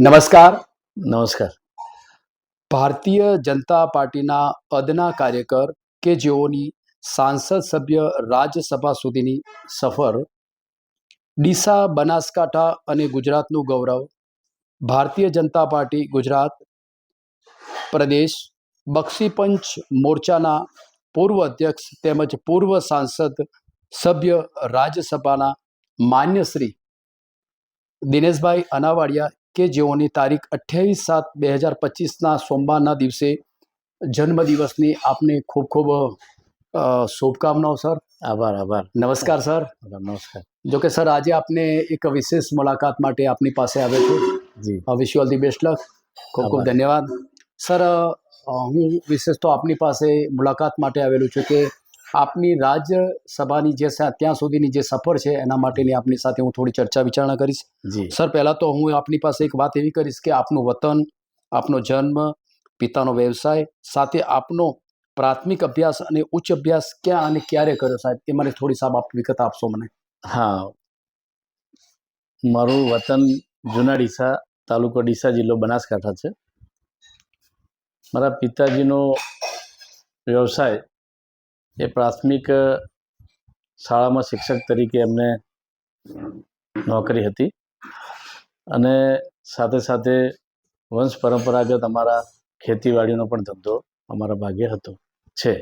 નમસ્કાર. નમસ્કાર. ભારતીય જનતા પાર્ટીના અદના કાર્યકર કે જેઓની સાંસદ સભ્ય રાજ્યસભા સુધીની સફર, ડીસા, બનાસકાંઠા અને ગુજરાતનું ગૌરવ, ભારતીય જનતા પાર્ટી ગુજરાત, પ્રદેશ, બક્ષીપંચ મોરચાના પૂર્વ અધ્યક્ષ તેમજ પૂર્વ સાંસદ સભ્ય રાજ્યસભાના માન્ય શ્રી દિનેશભાઈ અનાવાડિયા કે જેઓની તારીખ અઠ્યાવીસ સાત બે હજાર પચીસના સોમવારના દિવસે જન્મદિવસની આપને ખૂબ ખૂબ શુભકામનાઓ સર. આભાર આભાર. નમસ્કાર સર. નમસ્કાર. જો કે સર આજે આપને એક વિશેષ મુલાકાત માટે આપની પાસે આવ્યો છું. જી. Wish you all the best luck ખૂબ ખૂબ ધન્યવાદ. સર હું વિશેષ તો આપની પાસે મુલાકાત માટે આવેલું છું કે આપની રાજ્યસભાની જે ત્યાં સુધીની જે સફર છે એના માટેની આપની સાથે હું થોડી ચર્ચા વિચારણા કરીશ. જી. સર પહેલાં તો હું આપની પાસે એક વાત એવી કરીશ કે આપનું વતન આપનો જન્મ પિતાનો વ્યવસાય સાથે આપનો પ્રાથમિક અભ્યાસ અને ઉચ્ચ અભ્યાસ ક્યાં અને ક્યારે કર્યો સાહેબ? એ મને થોડી સાહેબ આપ વિગત આપશો મને. હા. મારું વતન જૂના ડીસા તાલુકો ડીસા જિલ્લો બનાસકાંઠા છે. મારા પિતાજીનો વ્યવસાય એ પ્રાથમિક શાળામાં શિક્ષક તરીકે એમને નોકરી હતી. અને સાથે સાથે વંશ પરંપરાગત અમારા ખેતીવાડીનો પણ ધંધો અમારા ભાગે હતો. છે.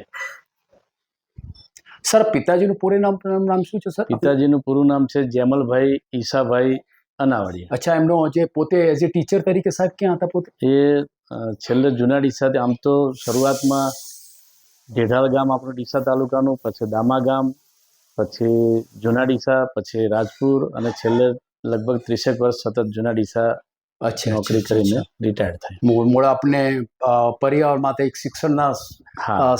સર પિતાજીનું પૂરું નામ નામ શું છે સર? પિતાજીનું પૂરું નામ છે જેમલભાઈ ઈશાભાઈ અનાવાડિયા. અચ્છા એમનો જે પોતે એઝ એ ટીચર તરીકે સાહેબ ક્યાં હતા પોતે? એ છેલ્લે જુનાડી સાથે આમ તો શરૂઆતમાં ઢેઢાળ ગામ આપણું ડીસા તાલુકાનું પછી દામા ગામ પછી જૂના ડીસા પછી રાજપુર અને છેલ્લે લગભગ ત્રીસેક વર્ષ સતત જૂના ડીસા અચ્છા નોકરી કરીને રિટાયર થાય. મૂળ આપને પર્યાવરણ પરિવાર માટે એક શિક્ષણના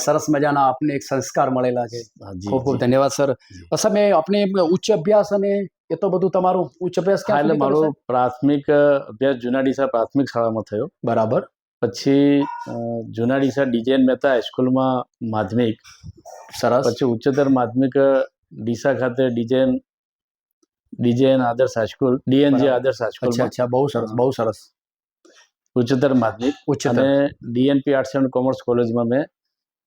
સરસ મજાના આપને એક સંસ્કાર મળેલા છે. ખૂબ ખૂબ ધન્યવાદ સર. સર મેં આપણે ઉચ્ચ અભ્યાસ અને એ તો બધું તમારું ઉચ્ચ અભ્યાસ એટલે મારો પ્રાથમિક અભ્યાસ જૂના ડીસા પ્રાથમિક શાળામાં થયો. બરાબર. પછી અ, જૂના ડીસા ડીજેએન મહેતા હાઈસ્કૂલમાં માધ્યમિક. સરસ. પછી ઉચ્ચતર માધ્યમિક ડીસા ખાતે ડીજેન ડીજેન આદર્શ હાઈસ્કૂલ ડીએનજી. આદર્શ હાઈસ્કૂલ અચ્છા બહુ સરસ બહુ સરસ. ઉચ્ચતર માધ્યમિક. ઉચ્ચ અને ડીએનપી આર્ટ્સ એન્ડ કોમર્સ કોલેજમાં મેં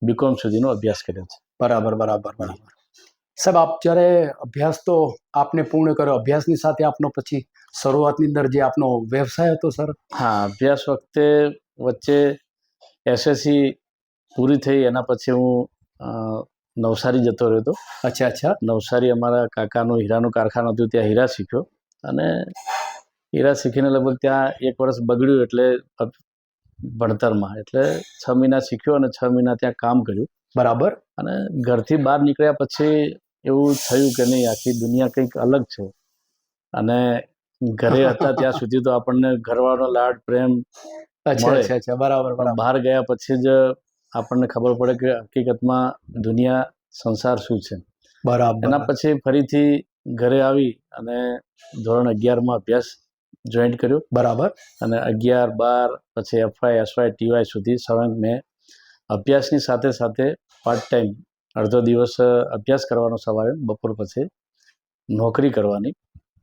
બીકોમ સુધીનો અભ્યાસ કર્યો છે. બરાબર બરાબર બરાબર. સાહેબ આપ જ્યારે અભ્યાસ તો આપને પૂર્ણ કર્યો અભ્યાસની સાથે આપનો પછી શરૂઆતની અંદર જે આપનો વ્યવસાય હતો સર? હા અભ્યાસ વખતે વચ્ચે એસએસસી પૂરી થઈ એના પછી હું નવસારી જતો રહ્યો હતો. અચ્છા અચ્છા. નવસારી અમારા કાકાનું હીરાનું કારખાનું હતું ત્યાં હીરા શીખ્યો. અને હીરા શીખીને લગભગ ત્યાં એક વર્ષ બગડ્યું એટલે ભણતરમાં. એટલે છ મહિના શીખ્યો અને છ મહિના ત્યાં કામ કર્યું. બરાબર. અને ઘરથી બહાર નીકળ્યા પછી એવું થયું કે નહીં આખી દુનિયા કંઈક અલગ છે. અને ઘરે હતા ત્યાં સુધી તો આપણને ઘરવાળો લાડ પ્રેમ અચ્છા અચ્છા અચ્છા. બરાબર પણ બરાબર. બહાર ગયા પછી જ આપણને ખબર પડે કે હકીકતમાં દુનિયા સંસાર શું છે. બરાબર એના પછી ફરીથી ઘરે આવી અને ધોરણ અગિયારમાં અભ્યાસ જોઈન્ટ કર્યો. બરાબર. અને અગિયાર બાર પછી એફવાય એસવાય ટીવાય સુધી સળંગ મેં અભ્યાસની સાથે સાથે પાર્ટ ટાઈમ અડધો દિવસ અભ્યાસ કરવાનો સવારે બપોર પછી નોકરી કરવાની.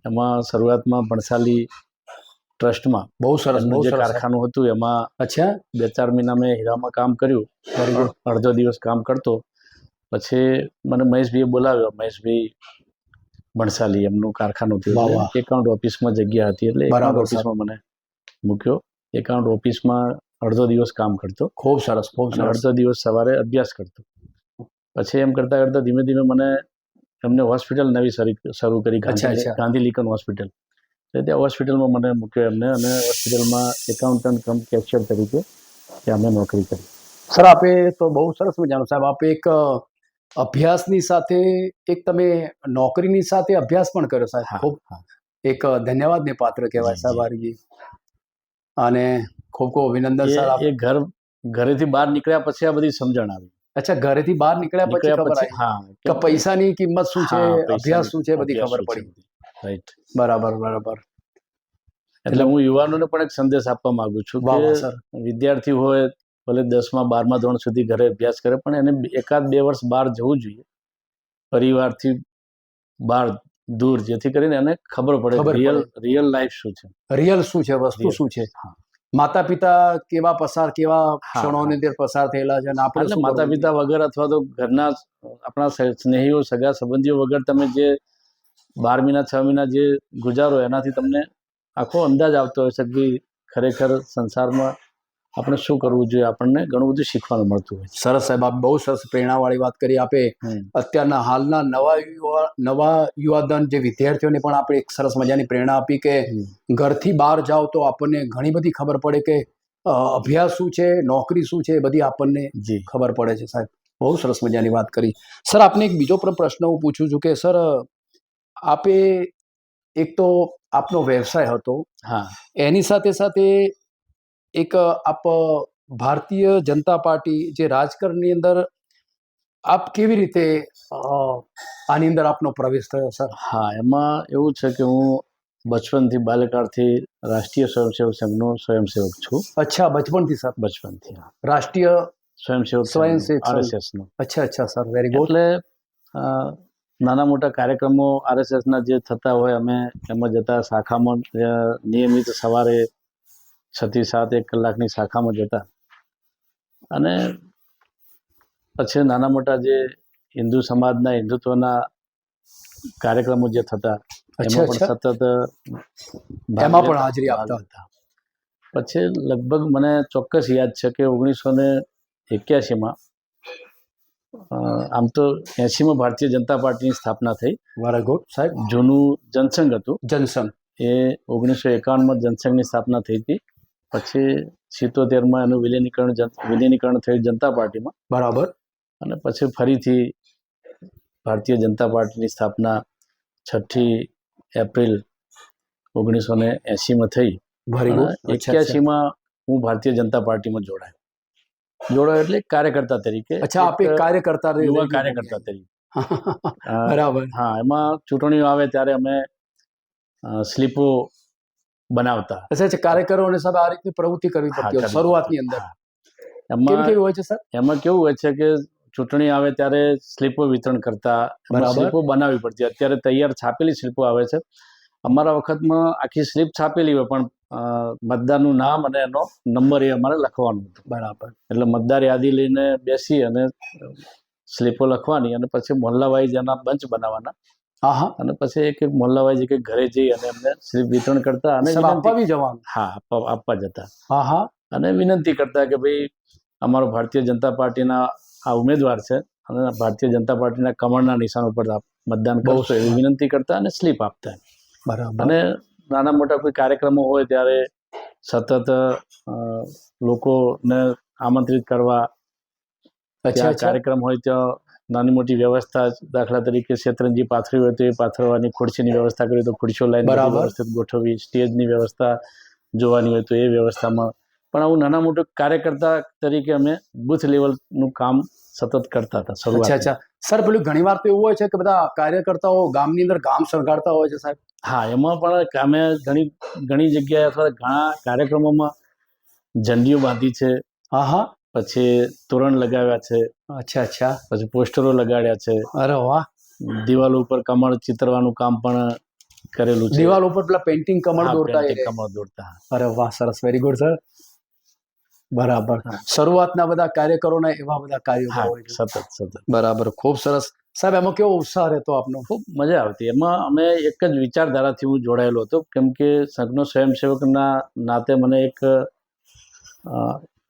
એમાં શરૂઆતમાં ભણસાલી ટ્રસ્ટમાં. બહુ સરસ બહુ જે સરસ. કારખાનું હતું એમાં અચ્છા બે ચાર મહિના મેં હીરામાં કામ કર્યું. અડધો દિવસ કામ કરતો. પછી મને મહેશભાઈએ બોલાવ્યો. મહેશભાઈ ભણસાલી એમનું કારખાનું હતું. એકાઉન્ટ ઓફિસમાં જગ્યા હતી એટલે એકાઉન્ટ ઓફિસમાં મને મૂક્યો. એકાઉન્ટ ઓફિસમાં અડધો દિવસ કામ કરતો. ખૂબ સરસ ખૂબ સરસ. અડધો દિવસ સવારે અભ્યાસ કરતો. પછી એમ કરતાં કરતાં ધીમે ધીમે મને એમને હોસ્પિટલ નવી શરૂ કરી. ગાંધી લીકન હોસ્પિટલ. એટલે ત્યાં હોસ્પિટલમાં મને મૂક્યો એમને અને હોસ્પિટલમાં એકાઉન્ટન્ટ કમ કેશિયર તરીકે ત્યાં મેં નોકરી કરી. સર આપે તો બહુ સરસ મજાનું સાહેબ આપે એક અભ્યાસની સાથે એક તમે નોકરીની સાથે અભ્યાસ પણ કર્યો સાહેબ. ખૂબ એક ધન્યવાદને પાત્ર કહેવાય સાહેબ જી. આરજી અને ખૂબ ખૂબ અભિનંદન સર આપ ઘર ઘરેથી બહાર નીકળ્યા પછી આ બધી સમજણ આવી. અચ્છા ઘરેથી બહાર નીકળ્યા પછી ખબર આવી? હા. કે પૈસાની કિંમત શું છે અભ્યાસ શું છે બધી ખબર પડી. રાઈટ બરાબર બરાબર. એટલે હું યુવાનોને પણ એક સંદેશ આપવા માંગુ છું કે વિદ્યાર્થી હોય ભલે દસમા બારમા ધોરણ સુધી ઘરે અભ્યાસ કરે પણ એને એકાદ બે વર્ષ બહાર જવું જોઈએ. પરિવારથી બહાર દૂર જેથી કરીને એને ખબર પડે રિયલ રિયલ લાઈફ શું છે. રિયલ શું છે વસ્તુ શું છે? માતા પિતા કેવા પસાર કેવા ક્ષણોની અંદર પસાર થયેલા છે અને આપણે માતા પિતા વગર અથવા તો ઘરના આપણા સ્નેહીઓ સગા સંબંધીઓ વગર તમે જે બાર મહિના છ મહિના જે ગુજારો એનાથી તમને આખો અંદાજ આવતો હોય છે કે ખરેખર સંસારમાં આપણે શું કરવું જોઈએ આપણને ઘણું બધું શીખવાનું મળતું હોય સરસ સાહેબ આપ બહુ સરસ પ્રેરણાવાળી વાત કરી આપે. અત્યારના હાલના નવા યુવા નવા યુવાધન જે વિદ્યાર્થીઓને પણ આપણે એક સરસ મજાની પ્રેરણા આપી કે ઘરથી બહાર જાઓ તો આપણને ઘણી બધી ખબર પડે કે અભ્યાસ શું છે નોકરી શું છે એ બધી આપણને જી. ખબર પડે છે સાહેબ. બહુ સરસ મજાની વાત કરી. સર આપને એક બીજો પણ પ્રશ્ન હું પૂછું છું કે સર આપે એક તો આપનો વ્યવસાય હતો. હા. એની સાથે સાથે એક આપ ભારતીય જનતા પાર્ટી જે રાજકારણની અંદર આપ કેવી રીતે આની અંદર આપનો પ્રવેશ થયો સર? હા એમાં એવું છે કે હું બચપનથી બાલ્યકાળથી રાષ્ટ્રીય સ્વયંસેવક સંઘનો સ્વયંસેવક છું. અચ્છા બચપનથી સર? બચપનથી રાષ્ટ્રીય સ્વયંસેવક સ્વયંસેવક આરએસએસનો અચ્છા અચ્છા સર વેરી ગુડ એટલે નાના મોટા કાર્યક્રમો આરએસએસના જે થતા હોય અમે એમાં જતા શાખામાં નિયમિત સવારે છથી સાત એક કલાકની શાખામાં જતા. અને પછી નાના મોટા જે હિન્દુ સમાજના હિન્દુત્વના કાર્યક્રમો જે થતા એમાં પણ સતત એમાં પણ હાજરી આપતા. હતા પછી લગભગ મને ચોક્કસ યાદ છે કે ઓગણીસો ને એક્યાસીમાં આમ તો એસીમાં ભારતીય જનતા પાર્ટીની સ્થાપના થઈ. વારાઘોટ સાહેબ? જૂનું જનસંઘ હતું. જનસંઘ. એ ઓગણીસો એકાવનમાં જનસંઘની સ્થાપના થઈ હતી. પછી સિત્તોતેરમાં એનું વિલીનીકરણ વિલીનીકરણ થયું જનતા પાર્ટીમાં. બરાબર. અને પછી ફરીથી ભારતીય જનતા પાર્ટીની સ્થાપના છઠ્ઠી એપ્રિલ ઓગણીસો ને એંશીમાં થઈ. એક્યાસીમાં હું ભારતીય જનતા પાર્ટીમાં જોડાયો. જોડાયો એટલે કાર્યકર્તા તરીકે અચ્છા આપ એક કાર્યકર્તા યુવા કાર્યકર્તા તરીકે. બરાબર. હા એમાં ચૂંટણીઓ આવે ત્યારે અમે સ્લીપો બનાવતા. અચ્છા અચ્છા કાર્યકરોને સાહેબ આ રીતની પ્રવૃત્તિ કરવી પડતી હોય શરૂઆતની અંદર. એમાં કેવું હોય છે સર? એમાં કેવું હોય છે કે ચૂંટણી આવે ત્યારે સ્લીપો વિતરણ કરતા બરાબર. સ્લીપો બનાવવી પડતી. અત્યારે તૈયાર છાપેલી સ્લીપો આવે છે. અમારા વખતમાં આખી સ્લીપ છાપેલી હોય પણ મતદારનું નામ અને એનો નંબર એ અમારે લખવાનું હતો. બરાબર. એટલે મતદાર યાદી લઈને બેસી અને સ્લીપો લખવાની અને પછી મોહલ્લાવાઇઝ એના બંચ બનાવવાના. હા હા અને પછી એક એક મોહલ્લા વાઇઝ એક ઘરે જઈ અને એમને સ્લીપ વિતરણ કરતા અને આપવા જવાનું? હા આપવા જતા. હા હા અને વિનંતી કરતા કે ભાઈ અમારો ભારતીય જનતા પાર્ટીના આ ઉમેદવાર છે અને ભારતીય જનતા પાર્ટીના કમળના નિશાન ઉપર મતદાન કરશો એવી વિનંતી કરતા અને સ્લીપ આપતા બરાબર. અને નાના મોટા કોઈ કાર્યક્રમો હોય ત્યારે સતત લોકોને આમંત્રિત કરવા કાર્યક્રમ હોય ત્યાં નાની મોટી વ્યવસ્થા દાખલા તરીકે શેતરંજી પાથરી હોય તો એ પાથરવાની ખુરશીની વ્યવસ્થા કરી તો ખુરશીઓ લાઈન બરાબર. વ્યવસ્થિત ગોઠવવી સ્ટેજની વ્યવસ્થા જોવાની હોય તો એ વ્યવસ્થામાં. પણ આવું નાના મોટું કાર્યકર્તા તરીકે અમે બુથ લેવલનું કામ સતત કરતા હતા શરૂઆત સર પેલું ઘણી વાર તો એવું હોય છે કે બધા કાર્યકર્તાઓ ગામની અંદર ગામ શણગારતા હોય છે સાહેબ? હા એમાં પણ અમે ઘણી ઘણી જગ્યાએ અથવા ઘણા કાર્યક્રમોમાં ઝંડીઓ બાંધી છે. હા હા પછી તોરણ લગાવ્યા છે. અચ્છા અચ્છા. પછી પોસ્ટરો લગાડ્યા છે. અરે વાહ. દિવાલ ઉપર કમળ ચિતરવાનું કામ પણ કરેલું છે. દિવાલ ઉપર પેલા પેન્ટિંગ કમળ દોરતા કમળ દોરતા. અરે વાહ સરસ. વેરી ગુડ સર બરાબર. શરૂઆતના બધા કાર્યકરોના એવા બધા કાર્યો સતત સતત. બરાબર ખૂબ સરસ. સાહેબ એમાં કેવો ઉત્સાહ રહેતો આપનો? ખૂબ મજા આવતી. એમાં અમે એક જ વિચારધારાથી હું જોડાયેલો હતો કેમ કે સંઘનો સ્વયંસેવકના નાતે મને એક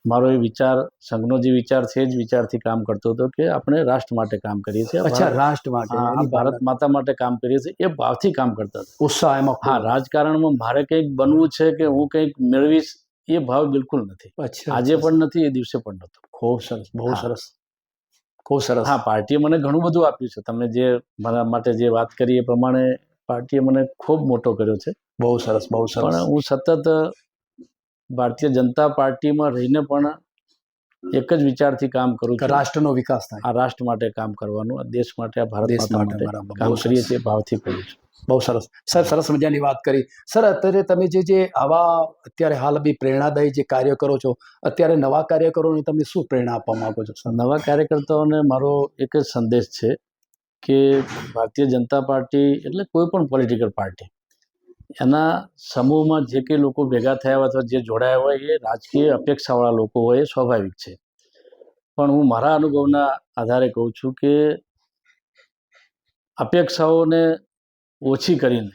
મારો એ વિચાર સંઘનો જે વિચાર છે એ જ વિચારથી કામ કરતો હતો કે આપણે રાષ્ટ્ર માટે કામ કરીએ છીએ. અચ્છા રાષ્ટ્ર માટે ભારત માતા માટે કામ કરીએ છીએ એ ભાવથી કામ કરતા હતા. ઉત્સાહ એમાં હા રાજકારણમાં મારે કંઈક બનવું છે કે હું કંઈક મેળવીશ એ ભાવ બિલકુલ નથી. આજે પણ નથી એ દિવસે પણ નહોતો. ખૂબ સરસ બહુ સરસ. ખૂબ સરસ. હા પાર્ટીએ મને ઘણું બધું આપ્યું છે. તમે જે મારા માટે જે વાત કરી એ પ્રમાણે પાર્ટીએ મને ખૂબ મોટો કર્યો છે. બહુ સરસ બહુ સરસ. પણ હું સતત ભારતીય જનતા પાર્ટીમાં રહીને પણ એક જ વિચારથી કામ કરું છું. રાષ્ટ્રનો વિકાસ થાય. આ રાષ્ટ્ર માટે કામ કરવાનું આ દેશ માટે આ ભારત દેશ માટે કામ કરીએ. છીએ ભાવથી કરીએ છું બહુ સરસ. સર સરસ મજાની વાત કરી. સર અત્યારે તમે જે જે આવા અત્યારે હાલ બી પ્રેરણાદાયી જે કાર્ય કરો છો અત્યારે નવા કાર્યકરોને તમે શું પ્રેરણા આપવા માંગો છો સર? નવા કાર્યકર્તાઓને મારો એક જ સંદેશ છે કે ભારતીય જનતા પાર્ટી એટલે કોઈ પણ પોલિટિકલ પાર્ટી એના સમૂહમાં જે કંઈ લોકો ભેગા થયા હોય અથવા જે જોડાયા હોય એ રાજકીય અપેક્ષાવાળા લોકો હોય એ સ્વાભાવિક છે. પણ હું મારા અનુભવના આધારે કહું છું કે અપેક્ષાઓને ઓછી કરીને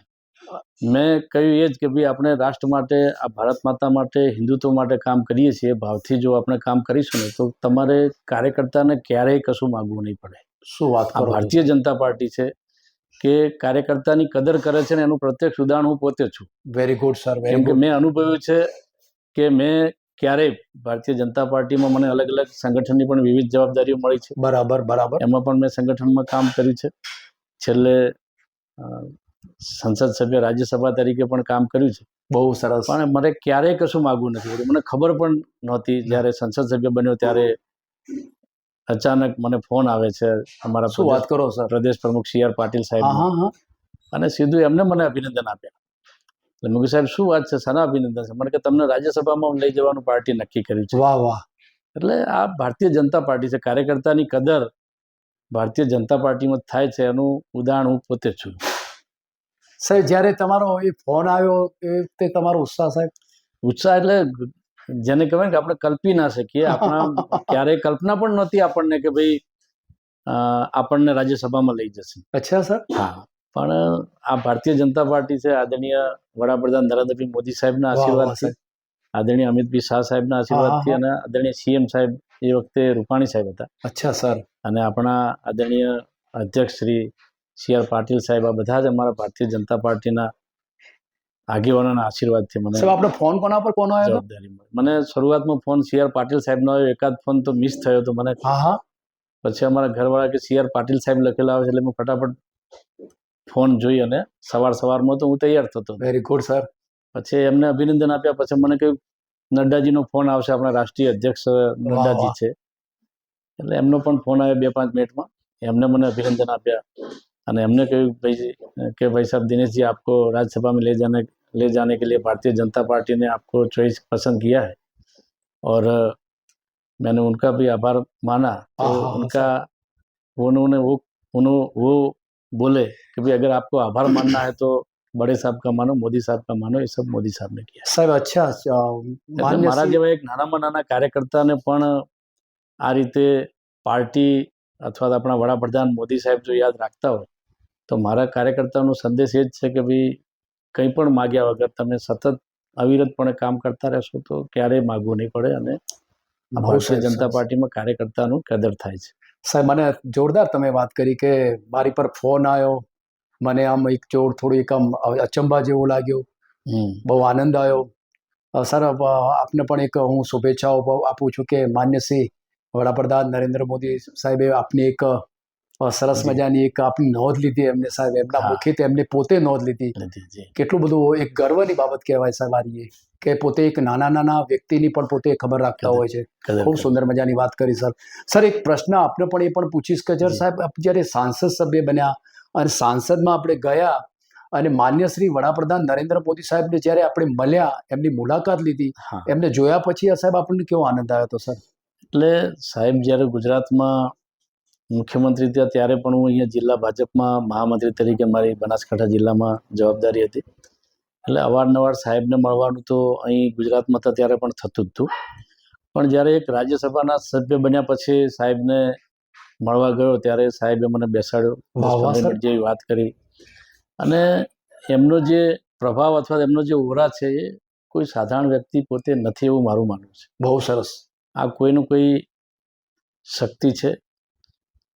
મેં કહ્યું એ જ કે ભાઈ આપણે રાષ્ટ્ર માટે આ ભારત માતા માટે હિન્દુત્વ માટે કામ કરીએ છીએ. ભાવથી જો આપણે કામ કરીશું ને તો તમારે કાર્યકર્તાને ક્યારેય કશું માગવું નહીં પડે. શું વાત ભારતીય જનતા પાર્ટી છે. કે કાર્યકર્તાની કદર કરે છે ને એનું પ્રત્યક્ષ ઉદાહરણ હું પોતે છું. વેરી ગુડ સર કેમ કે મેં અનુભવ્યું છે કે મેં ક્યારેય ભારતીય જનતા પાર્ટીમાં મને અલગ અલગ સંગઠનની પણ વિવિધ જવાબદારીઓ મળી છે. બરાબર બરાબર. એમાં પણ મેં સંગઠનમાં કામ કર્યું છે. છેલ્લે સંસદ સભ્ય રાજ્યસભા તરીકે પણ કામ કર્યું છે. બહુ સરસ. પણ મને ક્યારેય કશું માગવું નથી. મને ખબર પણ નહોતી જ્યારે સંસદ સભ્ય બન્યો ત્યારે અચાનક મને ફોન આવે છે અમારા શું વાત કરો સર? પ્રદેશ પ્રમુખ સી આર પાટીલ સાહેબ અને સીધું એમને મને અભિનંદન આપ્યા. એટલે મેં સાહેબ શું વાત છે? શાના અભિનંદન છે? મને કે તમને રાજ્યસભામાં લઈ જવાનું પાર્ટી નક્કી કર્યું છે. વાહ વાહ. એટલે આ ભારતીય જનતા પાર્ટી છે. કાર્યકર્તાની કદર ભારતીય જનતા પાર્ટીમાં થાય છે એનું ઉદાહરણ હું પોતે છું. સાહેબ જ્યારે તમારો એ ફોન આવ્યો એ વખતે તમારો ઉત્સાહ સાહેબ? ઉત્સાહ એટલે જેને કહેવાય કે આપણે કલ્પી ના શકીએ. આપણા ક્યારેય કલ્પના પણ નહોતી આપણને કે ભાઈ આપણને રાજ્યસભામાં લઈ જશે. અચ્છા સર. હા. પણ આ ભારતીય જનતા પાર્ટી છે આદરણીય વડાપ્રધાન નરેન્દ્રભાઈ મોદી સાહેબના આશીર્વાદથી આદરણીય અમિતભાઈ શાહ સાહેબના આશીર્વાદથી અને આદરણીય સીએમ સાહેબ એ વખતે રૂપાણી સાહેબ હતા. અચ્છા સર. અને આપણા આદરણીય અધ્યક્ષ શ્રી સી આર પાટીલ સાહેબ આ બધા જ અમારા ભારતીય જનતા પાર્ટીના આગેવાનોના આશીર્વાદથી મને સાહેબ આપણો ફોન કોના પર કોનો આવ્યો મને શરૂઆતમાં ફોન સી આર પાટીલ સાહેબનો આવ્યો. એકાદ ફોન તો મિસ થયો તો મને. હા હા. પછી અમારા ઘરવાળા કે સી આર પાટીલ સાહેબ લખેલા આવે છે એટલે મેં ફટાફટ ફોન જોઈ અને સવાર સવારમાં તો હું તૈયાર થતો. વેરી ગુડ સર પછી એમને અભિનંદન આપ્યા. પછી મને કહ્યું નડ્ડાજીનો ફોન આવશે. આપણા રાષ્ટ્રીય અધ્યક્ષ નડ્ડાજી છે. એટલે એમનો પણ ફોન આવ્યો બે પાંચ મિનિટમાં. એમને મને અભિનંદન આપ્યા. અને એમને કહ્યું ભાઈ કે भाई साहब दिनेश जी आपको राज्यसभा में ले जाने ले जाने के लिए भारतीय जनता पार्टी ने आपको चॉइस पसंद किया है और अ, मैंने उनका भी आभार माना तो हाँ, हाँ, उनका वो उन्होंने वो उन्होंने वो बोले कि भाई अगर आपको आभार मानना है तो बड़े साहब का मानो मोदी साहब का मानो ये सब मोदी साहब ने किया સાહેબ અચ્છા અ, એટલે માન્ય મારા શ્રી- જેવા એક નાનામાં નાના કાર્યકર્તાને પણ આ રીતે પાર્ટી અથવા તો આપણા વડાપ્રધાન મોદી સાહેબ જો યાદ રાખતા હોય તો મારા કાર્યકર્તાનો સંદેશ એ જ છે કે ભાઈ કંઈ પણ માગ્યા વગર તમે સતત અવિરતપણે કામ કરતા રહેશો તો ક્યારેય માગવું નહીં પડે અને ભારતીય જનતા પાર્ટીમાં કાર્યકર્તાનું કદર થાય છે. સાહેબ મને જોરદાર તમે વાત કરી કે મારી પર ફોન આવ્યો મને આમ એક જોર થોડું એક આમ અચંબા જેવું લાગ્યું. બહુ આનંદ આવ્યો. સર આપને પણ એક હું શુભેચ્છાઓ આપું છું કે માન્ય શ્રી વડાપ્રધાન નરેન્દ્ર મોદી સાહેબે આપની એક સરસ મજાની એક આપની નોંધ લીધી એમને સાહેબ. એમના. મુખે એમને પોતે નોંધ લીધી. કેટલું બધું એક ગર્વની બાબત કહેવાય સાહેબ આ રીએ. કે પોતે એક નાના નાના વ્યક્તિની પણ પોતે ખબર રાખતા હોય છે. ખૂબ સુંદર મજાની વાત કરી સર. સર એક પ્રશ્ન આપને પણ એ પણ પૂછીશ કે જર સાહેબ જ્યારે સાંસદ સભ્ય બન્યા અને સાંસદમાં આપણે ગયા અને માન્ય શ્રી વડાપ્રધાન નરેન્દ્ર મોદી સાહેબને જ્યારે આપણે મળ્યા એમની મુલાકાત લીધી એમને જોયા પછી આ સાહેબ આપણને કેવો આનંદ આવ્યો હતો સર? એટલે સાહેબ જ્યારે ગુજરાતમાં મુખ્યમંત્રી હતા ત્યારે પણ હું અહીંયા જિલ્લા ભાજપમાં મહામંત્રી તરીકે મારી બનાસકાંઠા જિલ્લામાં જવાબદારી હતી. એટલે અવારનવાર સાહેબને મળવાનું તો અહીં ગુજરાતમાં હતા ત્યારે પણ થતું જ હતું. પણ જ્યારે એક રાજ્યસભાના સભ્ય બન્યા પછી સાહેબને મળવા ગયો ત્યારે સાહેબે મને બેસાડ્યો. જેવી વાત કરી. અને એમનો જે પ્રભાવ અથવા એમનો જે ઓરા છે એ કોઈ સાધારણ વ્યક્તિ પોતે નથી એવું મારું માનવું છે. બહુ સરસ. આ કોઈનું કોઈ શક્તિ છે?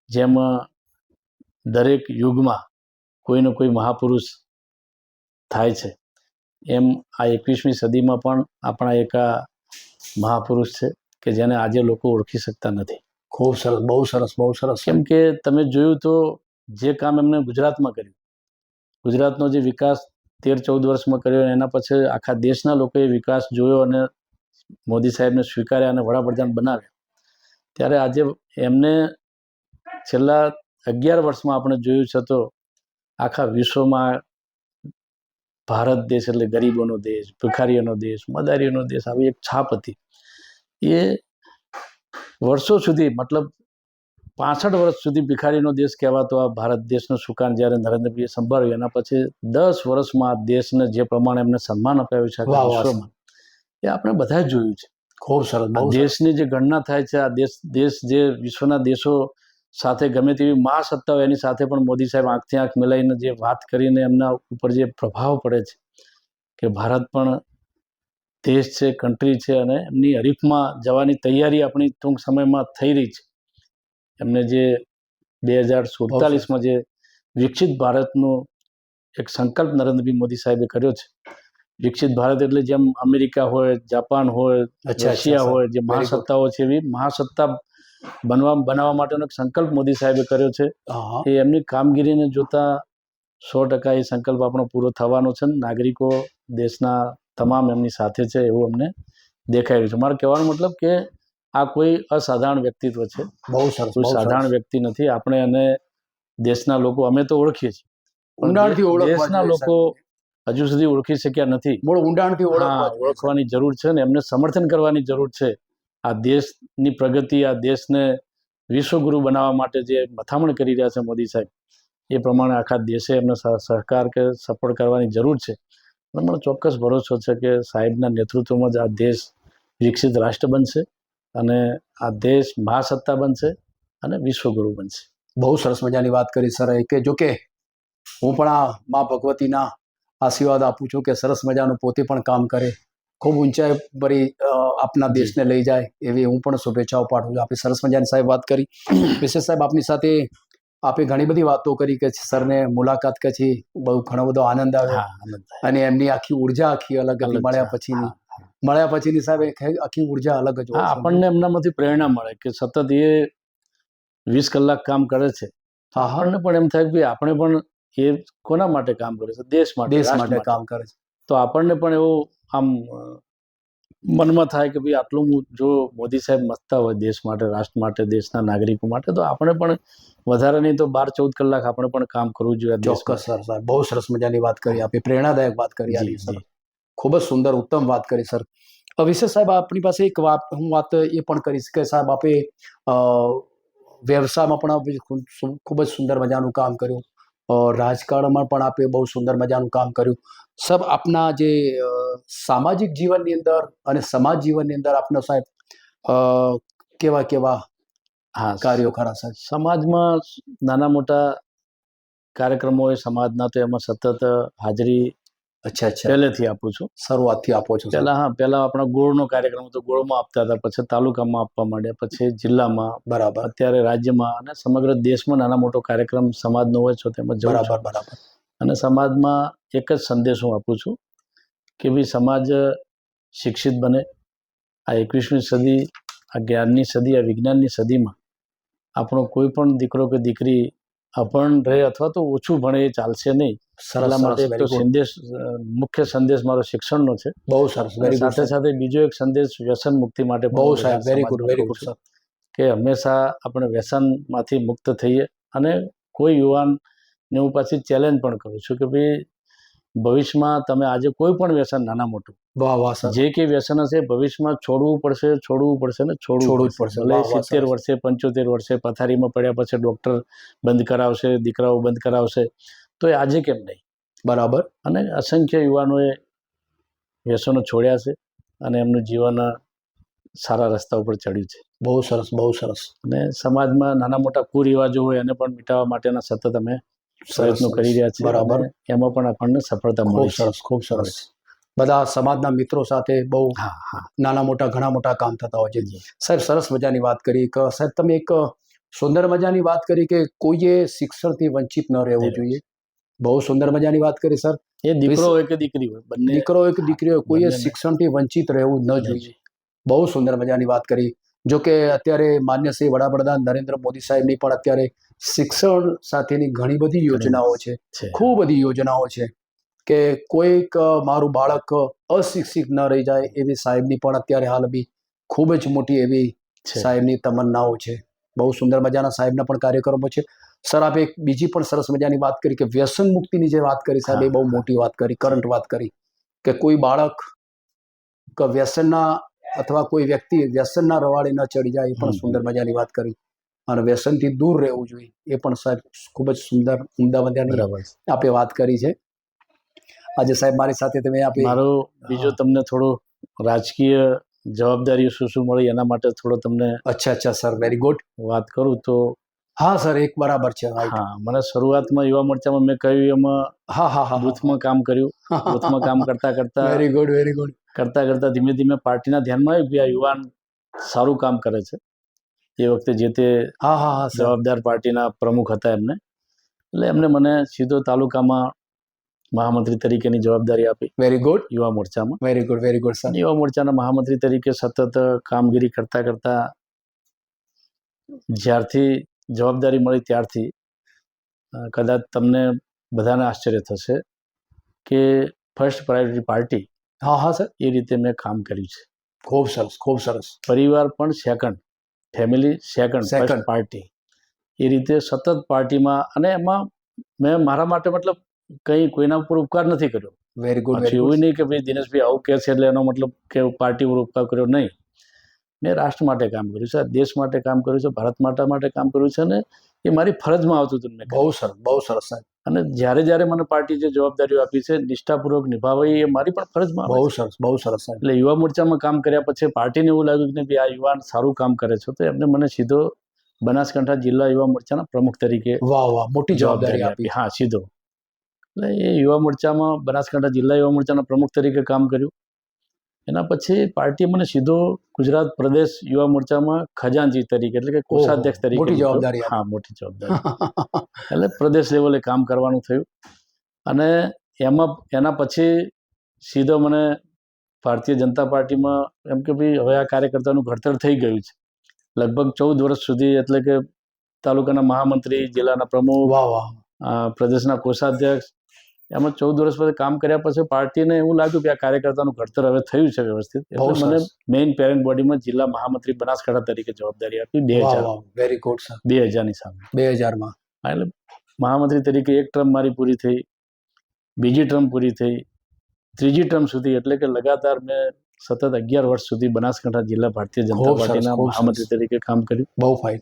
જેમાં દરેક યુગમાં કોઈનો કોઈ મહાપુરુષ થાય છે. એમ આ એકવીસમી સદીમાં પણ આપણા એક આ મહાપુરુષ છે કે જેને આજે લોકો ઓળખી શકતા નથી. ખૂબ સરસ બહુ સરસ બહુ સરસ. કેમ કે તમે જોયું તો જે કામ એમને ગુજરાતમાં કર્યું. ગુજરાતનો જે વિકાસ તેર ચૌદ વર્ષમાં કર્યો એના પછી આખા દેશના લોકોએ વિકાસ જોયો અને મોદી સાહેબને સ્વીકાર્યા અને વડાપ્રધાન બનાવ્યા. ત્યારે આજે એમને છેલ્લા અગિયાર વર્ષમાં આપણે જોયું છે તો આખા વિશ્વમાં ભારત દેશ એટલે ગરીબોનો દેશ ભિખારીઓનો દેશ મદારીઓનો દેશ આવી એક છાપ હતી એ વર્ષો સુધી મતલબ પાસઠ વર્ષ સુધી ભિખારીનો દેશ કહેવાતો આ ભારત દેશનું સુકાન જ્યારે નરેન્દ્રભાઈએ સંભાળ્યું એના પછી દસ વર્ષમાં આ દેશને જે પ્રમાણે એમને સન્માન અપાવ્યું છે. વિશ્વમાં એ આપણે બધા જોયું છે ખૂબ સરસ. દેશની જે ગણના થાય છે આ દેશ દેશ જે વિશ્વના દેશો સાથે ગમે તેવી મહાસત્તા હોય એની સાથે પણ મોદી સાહેબ આંખથી આંખ મિલાઈને જે વાત કરીને એમના ઉપર જે પ્રભાવ પડે છે કે ભારત પણ દેશ છે કન્ટ્રી છે અને એમની હરીફમાં જવાની તૈયારી આપણી ટૂંક સમયમાં થઈ રહી છે. એમને જે બે હજાર સુડતાલીસમાં જે વિકસિત ભારતનો એક સંકલ્પ નરેન્દ્રભાઈ મોદી સાહેબે કર્યો છે. વિકસિત ભારત એટલે જેમ અમેરિકા હોય જાપાન હોય રશિયા હોય જે મહાસત્તાઓ છે એવી મહાસત્તા બનવા બનાવવા માટેનો એક સંકલ્પ મોદી સાહેબે કર્યો છે. એ એમની કામગીરીને જોતા સો ટકા એ સંકલ્પ આપણો પૂરો થવાનો છે. નાગરિકો દેશના તમામ એમની સાથે છે એવું અમને દેખાઈ રહ્યું છે. મારો કહેવાનો મતલબ કે આ કોઈ અસાધારણ વ્યક્તિત્વ છે. બહુ સરસ કોઈ સાધારણ વ્યક્તિ નથી. આપણે અને દેશના લોકો અમે તો ઓળખીએ છીએ. ઊંડાણથી દેશના લોકો હજુ સુધી ઓળખી શક્યા નથી. ઊંડાણથી. ઓળખવાની જરૂર છે ને એમને સમર્થન કરવાની જરૂર છે. આ દેશની પ્રગતિ, આ દેશને વિશ્વગુરુ બનાવવા માટે જે મથામણ કરી રહ્યા છે મોદી સાહેબ, એ પ્રમાણે આખા દેશે એમને સહકાર કે સપોર્ટ કરવાની જરૂર છે. અને મને ચોક્કસ ભરોસો છે કે સાહેબના નેતૃત્વમાં જ આ દેશ વિકસિત રાષ્ટ્ર બનશે અને આ દેશ મહાસત્તા બનશે અને વિશ્વગુરુ બનશે. બહુ સરસ મજાની વાત કરી સર. કે જો કે હું પણ આ મા ભગવતીના આશીર્વાદ આપું છું કે સરસ મજાનું પોતે પણ કામ કરે. ખૂબ ઊંચાઈ ભરી આપના. દેશને લઈ જાય એવી હું પણ શુભેચ્છાઓ પાઠવું છું. આપણી સરસ મજાની સાહેબ વાત કરી. વિશેષ સાહેબ આપની સાથે આપે ઘણી બધી વાતો કરી કે સરને મુલાકાત પછી બહુ ઘણો બધો આનંદ આવ્યો. અને એમની આખી ઊર્જા આખી અલગ હતી મળ્યા પછી પછીની. મળ્યા પછીની સાહેબ આખી ઊર્જા અલગ જ. આપણને એમનામાંથી પ્રેરણા મળે કે સતત એ વીસ કલાક કામ કરે છે. આપણને પણ એમ થાય કે આપણે પણ એ કોના માટે કામ કરે છે? દેશ માટે દેશ માટે. કામ કરે છે. તો આપણને પણ એવું આમ મનમાં થાય કે ભાઈ આટલું હું જો મોદી સાહેબ મસ્તા હોય દેશ માટે રાષ્ટ્ર માટે દેશના નાગરિકો માટે તો આપણે પણ વધારે નહીં તો બાર ચૌદ કલાક આપણે પણ કામ કરવું જોઈએ ચોક્કસ સર સર. બહુ સરસ મજાની વાત કરી આપી. પ્રેરણાદાયક વાત કરી આપી સર. ખૂબ જ સુંદર ઉત્તમ વાત કરી સર. વિશેષ સાહેબ આપણી પાસે એક વાત હું વાત એ પણ કરીશ કે સાહેબ આપે અ, વ્યવસાયમાં પણ ખૂબ જ સુંદર મજાનું કામ કર્યું. રાજકારણમાં પણ આપે બહુ સુંદર મજાનું કામ કર્યું. સબ આપના જે સામાજિક જીવનની અંદર અને સમાજ જીવનની અંદર આપનો સાહેબ કેવા કેવા હા કાર્યો ખરા સાહેબ? સમાજમાં નાના મોટા કાર્યક્રમો હોય સમાજના તો એમાં સતત હાજરી અચ્છા અચ્છા. પહેલેથી આપું છું. શરૂઆતથી આપો છો. પહેલા હા પહેલા આપણા ગોળનો કાર્યક્રમ હતો ગોળમાં આપતા હતા પછી તાલુકામાં આપવા માંડ્યા પછી જિલ્લામાં બરાબર. અત્યારે રાજ્યમાં અને સમગ્ર દેશમાં નાના મોટો કાર્યક્રમ સમાજનો હોય છે તેમાં બરાબર બરાબર. અને સમાજમાં એક જ સંદેશ હું આપું છું કે ભાઈ સમાજ શિક્ષિત બને. આ એકવીસમી સદી આ જ્ઞાનની સદી આ વિજ્ઞાનની સદીમાં આપણો કોઈ પણ દીકરો કે દીકરી અપણ રહે અથવા તો ઓછું ભણે એ ચાલશે નહીં. એટલા માટે તો સંદેશ મુખ્ય સંદેશ મારો શિક્ષણનો છે. બહુ સરસ વેરી સાથે સાથે બીજો એક સંદેશ વ્યસન મુક્તિ માટે બહુ સાહેબ very good very good sir કે હંમેશા આપણે વ્યસનમાંથી મુક્ત થઈએ અને કોઈ યુવાનને હું પાછી ચેલેન્જ પણ કરું છું કે ભાઈ ભવિષ્યમાં તમે આજે કોઈ પણ વ્યસન નાના મોટું વાહ વાહ જે કે વ્યસન હશે ભવિષ્યમાં છોડવું પડશે છોડવું પડશે ને છોડવું છોડવું જ પડશે. વાહ, સિત્તેર વર્ષે પંચોતેર વર્ષે પથારીમાં પડ્યા પછી ડૉક્ટર બંધ કરાવશે દીકરાઓ બંધ કરાવશે તો એ આજે કેમ નહીં? બરાબર. અને અસંખ્ય યુવાનોએ વ્યસનો છોડ્યા છે અને એમનું જીવન સારા રસ્તા ઉપર ચડ્યું છે. બહુ સરસ બહુ સરસ. અને સમાજમાં નાના મોટા કુરિવાજો હોય એને પણ મિટાવવા માટેના સતત અમે પ્રયત્નો કરી રહ્યા છીએ બરાબર. એમાં પણ આપણને સફળતા મળી સરસ ખૂબ સરસ. બધા સમાજના મિત્રો સાથે બહુ હા હા. નાના મોટા ઘણા મોટા કામ થતા હોય છે. સાહેબ સરસ મજાની વાત કરી. કે સાહેબ તમે એક સુંદર મજાની વાત કરી કે કોઈએ શિક્ષણથી વંચિત ન રહેવું જોઈએ. બહુ સુંદર મજાની વાત કરી સર. એ દીકરો હોય કે દીકરી હોય? બંને દીકરો હોય કે દીકરી હોય કોઈએ શિક્ષણથી વંચિત રહેવું ન જોઈએ. બહુ સુંદર મજાની વાત કરી. જો કે અત્યારે માન્ય શ્રી વડાપ્રધાન નરેન્દ્ર મોદી સાહેબની પણ અત્યારે શિક્ષણ સાથેની ઘણી બધી યોજનાઓ છે. ખૂબ બધી યોજનાઓ છે કે કોઈક મારું બાળક અશિક્ષિત ન રહી જાય એવી સાહેબની પણ અત્યારે હાલ બી ખૂબ જ મોટી એવી સાહેબની તમન્નાઓ છે. બહુ સુંદર મજાના સાહેબના પણ કાર્યક્રમો છે. સર આપે એક બીજી પણ સરસ મજાની વાત કરી કે વ્યસન મુક્તિની જે વાત કરી સાહેબ એ બહુ મોટી વાત કરી કરંટ વાત કરી કે કોઈ બાળક કે વ્યસનના અથવા કોઈ વ્યક્તિ વ્યસનના રવાડે ન ચડી જાય એ પણ સુંદર મજાની વાત કરી. અને વ્યસનથી દૂર રહેવું જોઈએ એ પણ સાહેબ ખૂબ જ સુંદર ઉમદા મજાની આપે વાત કરી છે. આજે સાહેબ મારી સાથે તમે આપી મારો બીજો તમને થોડો રાજકીય જવાબદારીઓ શું શું મળી એના માટે થોડો તમને અચ્છા અચ્છા સર વેરી ગુડ વાત કરું તો હા સર એક બરાબર છે. હા મને શરૂઆતમાં યુવા મોરચામાં મેં કહ્યું એમાં હા હા હા બુથમાં કામ કર્યું. બુથમાં કામ કરતા કરતા વેરી ગુડ વેરી ગુડ કરતા કરતા ધીમે ધીમે પાર્ટીના ધ્યાનમાં આવ્યું કે આ યુવાન સારું કામ કરે છે. એ વખતે જે તે હા હા હા જવાબદાર પાર્ટીના પ્રમુખ હતા એમને. એટલે એમને મને સીધો તાલુકામાં મહામંત્રી તરીકેની જવાબદારી આપી. વેરી ગુડ યુવા મોરચામાં. Very good very good sir યુવા મોરચાના મહામંત્રી તરીકે સતત કામગીરી કરતા કરતા જ્યારથી જવાબદારી મળી ત્યારથી કદાચ તમને બધાને આશ્ચર્ય થશે કે ફર્સ્ટ પ્રાયોરિટી પાર્ટી હા હા સર. એ રીતે મેં કામ કર્યું છે. ખૂબ સરસ ખૂબ સરસ. પરિવાર પણ second family second second. Party. એ રીતે સતત પાર્ટીમાં અને એમાં મેં મારા માટે મતલબ કંઈ કોઈના ઉપર ઉપકાર નથી કર્યો. વેરી ગુડ એવું નહીં કે ભાઈ દિનેશભાઈ આવું કહે છે એટલે એનો મતલબ કે પાર્ટી ઉપર ઉપકાર કર્યો નહીં. મેં રાષ્ટ્ર માટે કામ કર્યું છે દેશ માટે કામ કર્યું છે ભારત માતા માટે કામ કર્યું છે અને એ મારી ફરજમાં આવતું હતું બહુ સરસ બહુ સરસ સાહેબ. અને જ્યારે જ્યારે મને પાર્ટી જે જવાબદારીઓ આપી છે નિષ્ઠાપૂર્વક નિભાવવી એ મારી પણ ફરજમાં બહુ સરસ બહુ સરસ સાહેબ. એટલે યુવા મોરચામાં કામ કર્યા પછી પાર્ટીને એવું લાગ્યું કે આ યુવાન સારું કામ કરે છે તો એમને મને સીધો બનાસકાંઠા જિલ્લા યુવા મોરચાના પ્રમુખ તરીકે વાહ વાહ મોટી જવાબદારી આપી. હા સીધો. એટલે એ યુવા મોરચામાં બનાસકાંઠા જિલ્લા યુવા મોરચાના પ્રમુખ તરીકે કામ કર્યું. એના પછી પાર્ટીએ મને સીધો ગુજરાત પ્રદેશ યુવા મોરચામાં ખજાનજી તરીકે એટલે કે કોષાધ્યક્ષ તરીકે મોટી જવાબદારી હા મોટી જવાબદારી. એટલે પ્રદેશ લેવલે કામ કરવાનું થયું. અને એમાં એના પછી સીધો મને ભારતીય જનતા પાર્ટીમાં એમ કે ભાઈ હવે આ કાર્યકર્તાનું ઘડતર થઈ ગયું છે. લગભગ ચૌદ વર્ષ સુધી એટલે કે તાલુકાના મહામંત્રી જિલ્લાના પ્રમુખ વાહ વાહ. પ્રદેશના કોષાધ્યક્ષ એમાં ચૌદ વર્ષ પછી કામ કર્યા પછી પાર્ટીને એવું લાગ્યું કે આ કાર્યકર્તાનું ઘડતર હવે થયું છે વ્યવસ્થિત. એટલે મને. મેઇન પેરેન્ટ બોડીમાં જિલ્લા મહામંત્રી બનાસકાંઠા તરીકે જવાબદારી આપી બે હજાર. વેરી ગુડ સર બે હજારની સામે. બે હજારમાં. એટલે મહામંત્રી તરીકે એક ટર્મ મારી પૂરી થઈ બીજી ટર્મ પૂરી થઈ ત્રીજી ટર્મ સુધી એટલે કે લગાતાર મેં સતત અગિયાર વર્ષ સુધી બનાસકાંઠા જિલ્લા ભારતીય જનતા પાર્ટીના મહામંત્રી તરીકે કામ કર્યું. બહુ ફાઇન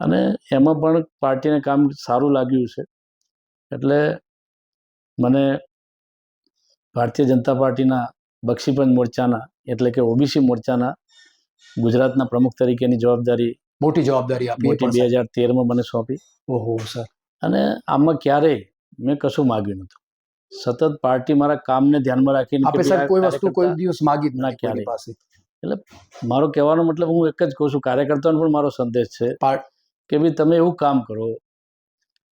અને એમાં પણ પાર્ટીને કામ સારું લાગ્યું છે. એટલે મને ભારતીય જનતા પાર્ટીના બક્ષીપંચ મોરચાના એટલે કે ઓબીસી મોરચાના ગુજરાતના પ્રમુખ તરીકેની જવાબદારી મોટી જવાબદારી આપી મોટી બે હજાર તેરમાં મને સોંપી. ઓહો સર અને આમાં ક્યારેય મેં કશું માગ્યું નહોતું. સતત પાર્ટી મારા કામને ધ્યાનમાં રાખીને આપે કોઈ વસ્તુ કોઈ દિવસ માગી ના, ક્યારે પાસે. પાસે મારો કહેવાનો મતલબ હું એક જ કહું છું કાર્યકર્તાઓને પણ મારો સંદેશ છે કે ભાઈ તમે એવું કામ કરો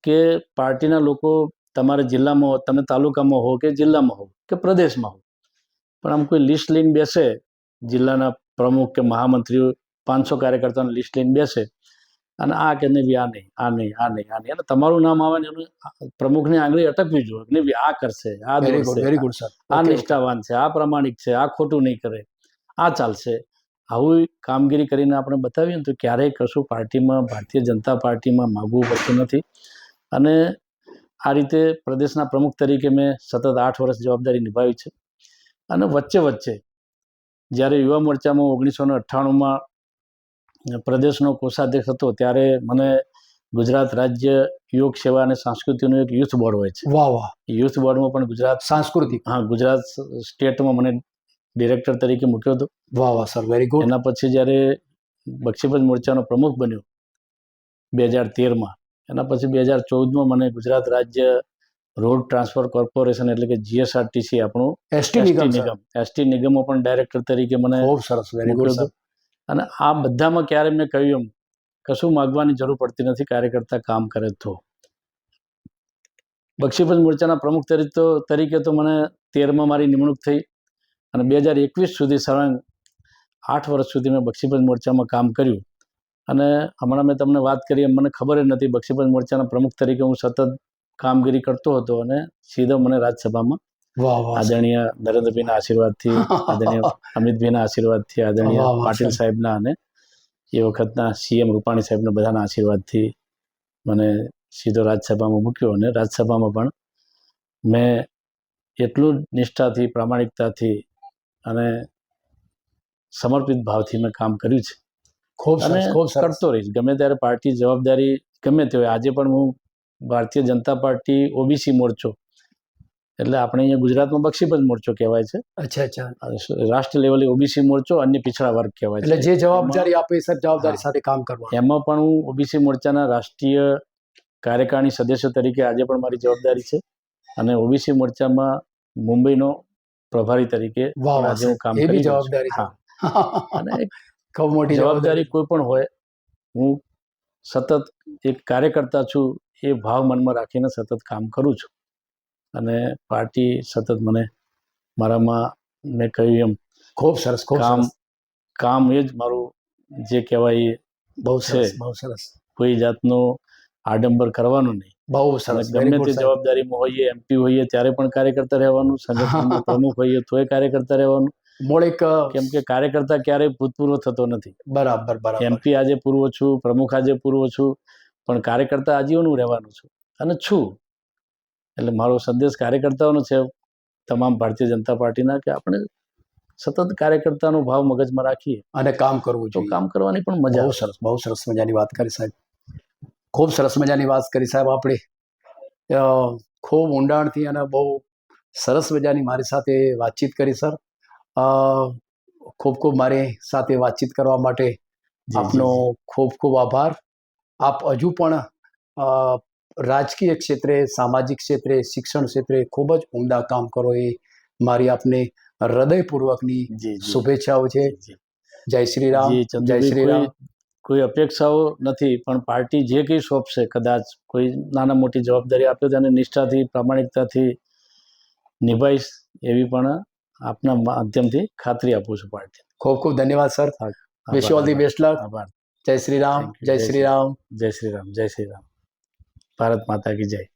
કે પાર્ટીના લોકો તમારા જિલ્લામાં હો તમે તાલુકામાં હો કે જિલ્લામાં હો કે પ્રદેશમાં હો. પણ આમ કોઈ લિસ્ટ લઈને બેસે જિલ્લાના પ્રમુખ કે મહામંત્રીઓ પાંચસો કાર્યકર્તાઓને લિસ્ટ લઈને બેસે અને આ કે નહીં આ નહીં આ નહીં આ નહીં આ નહીં. અને તમારું નામ આવે ને એનું પ્રમુખની આંગળી અટકવી જોઈએ નહીં આ કરશે આ વેરી ગુડ દોડશે, વેરી ગુડ સર આ નિષ્ઠાવાન છે આ પ્રામાણિક છે આ ખોટું નહીં કરે આ ચાલશે. આવું કામગીરી કરીને આપણે બતાવીએ ને તો ક્યારેય કશું પાર્ટીમાં ભારતીય જનતા પાર્ટીમાં માગવું પડતું નથી. અને આ રીતે પ્રદેશના પ્રમુખ તરીકે મેં સતત આઠ વર્ષ જવાબદારી નિભાવી છે. અને વચ્ચે વચ્ચે જ્યારે યુવા મોરચામાં ઓગણીસો ને અઠ્ઠાણુંમાં પ્રદેશનો કોષાધ્યક્ષ હતો ત્યારે મને ગુજરાત રાજ્ય યોગ સેવા અને સંસ્કૃતિનું એક યુથ બોર્ડ હોય છે. વાહ વાહ. યુથ બોર્ડમાં પણ ગુજરાત સાંસ્કૃતિક. હા ગુજરાત સ્ટેટમાં મને ડિરેક્ટર તરીકે મૂક્યો હતો. વાહ વાહ સર વેરી ગુડ એના પછી જ્યારે બક્ષીપંચ મોરચાનો પ્રમુખ બન્યો બે હજાર તેરમાં એના પછી બે હજાર ચૌદમાં મને ગુજરાત રાજ્ય રોડ ટ્રાન્સફર કોર્પોરેશન એટલે કે જીએસઆરટીસી આપણું એસટી નિગમ એસટી નિગમો પણ ડાયરેક્ટર તરીકે મને ખૂબ સરસ વેરી ગુડ અને આ બધામાં ક્યારે મેં કહ્યું એમ કશું માગવાની જરૂર પડતી નથી કાર્યકર્તા કામ કરે તો. બક્ષીપંચ મોરચાના પ્રમુખ તરીકે તરીકે તો મને તેરમાં મારી નિમણૂક થઈ. અને બે હજાર એકવીસ સુધી સળંગ આઠ વર્ષ સુધી મેં બક્ષીપંચ મોરચામાં કામ કર્યું. અને હમણાં મેં તમને વાત કરી એમ મને ખબર જ નથી બક્ષીપંચ મોરચાના પ્રમુખ તરીકે હું સતત કામગીરી કરતો હતો અને સીધો મને રાજ્યસભામાં આદરણીય નરેન્દ્રભાઈના આશીર્વાદથી આદરણીય અમિતભાઈના આશીર્વાદથી આદરણીય પાટીલ સાહેબના અને એ વખતના સીએમ રૂપાણી સાહેબના બધાના આશીર્વાદથી મને સીધો રાજ્યસભામાં મૂક્યો અને રાજ્યસભામાં પણ મેં એટલું જ નિષ્ઠાથી પ્રામાણિકતાથી અને સમર્પિત ભાવથી મેં કામ કર્યું છે. ખૂબ ખૂબ કરતો રહીશ. ગમે ત્યારે પાર્ટી જવાબદારી ગમે તે હોય. આજે પણ હું ભારતીય જનતા પાર્ટી ઓબીસી મોરચો એટલે આપણે અહીંયા ગુજરાતમાં બક્ષીપંચ મોરચો કહેવાય છે. અચ્છા અચ્છા. રાષ્ટ્ર લેવલે ઓબીસી મોરચો અન્ય પિછડા વર્ગ કહેવાય એટલે જે જવાબદારી આપે સર જવાબદારી સાથે કામ કરવા. એમાં પણ હું ઓબીસી મોરચાના રાષ્ટ્રીય કાર્યકારી સદસ્ય તરીકે આજે પણ મારી જવાબદારી છે અને ઓબીસી મોરચામાં મુંબઈનો પ્રભારી તરીકે આજે હું કામ કરી જવાબદારી હા. અને ખૂબ મોટી જવાબદારી કોઈ પણ હોય હું સતત એક કાર્યકર્તા છું એ ભાવ મનમાં રાખીને સતત કામ કરું છું. અને પાર્ટી સતત મને મારામાં મેં કહ્યું એમ ખૂબ સરસ કામ કામ એ જ મારું જે કહેવાય બહુ સરસ છે. બહુ સરસ. કોઈ જાતનો આડંબર કરવાનું નહીં. બહુ સરસ ગમે તે જવાબદારીમાં હોઈએ એમપી હોઈએ ત્યારે પણ કાર્યકર્તા રહેવાનું સંગઠનના પ્રમુખ હોઈએ તોય કાર્યકર્તા રહેવાનું. મૌલિક અ, કેમ કે કાર્યકર્તા ક્યારેય ભૂતપૂર્વ થતો નથી. બરાબર બરાબર. એમપી આજે પૂર્વ છું પ્રમુખ આજે પૂર્વ છું પણ કાર્યકર્તા આજીવન રહેવાનું છું. અને છું. એટલે મારો સંદેશ કાર્યકર્તાઓનો છે. તમામ ભારતીય જનતા પાર્ટીના કે આપણે સતત કાર્યકર્તાનો ભાવ મગજમાં રાખીએ. અને કામ કરવું જોઈએ. કામ કરવાની પણ મજા બહુ સરસ બહુ સરસ મજાની વાત કરી સાહેબ. ખૂબ સરસ મજાની વાત કરી સાહેબ આપણે ખૂબ ઊંડાણથી અને બહુ સરસ મજાની મારી સાથે વાતચીત કરી સર. ખૂબ ખૂબ મારી સાથે વાતચીત કરવા માટે આપનો ખૂબ ખૂબ આભાર. આપ હજુ પણ રાજકીય ક્ષેત્રે સામાજિક ક્ષેત્રે શિક્ષણ ક્ષેત્રે ખૂબ જ ઉમદા કામ કરો એ મારી આપને હૃદયપૂર્વકની શુભેચ્છાઓ છે. જય શ્રી રામ જય શ્રી રામ. કોઈ કોઈ અપેક્ષાઓ નથી પણ પાર્ટી જે કંઈ સોંપશે કદાચ કોઈ નાના મોટી જવાબદારી આપે તેને નિષ્ઠાથી પ્રામાણિકતાથી નિભાઈશ એવી પણ આપના માધ્યમથી ખાતરી આપું છું પાર્ટી ખૂબ ખૂબ ધન્યવાદ sir. Wish all the best luck આભાર જય શ્રી રામ જય શ્રી રામ. જય શ્રી રામ જય શ્રી રામ. ભારત માતા કી જય.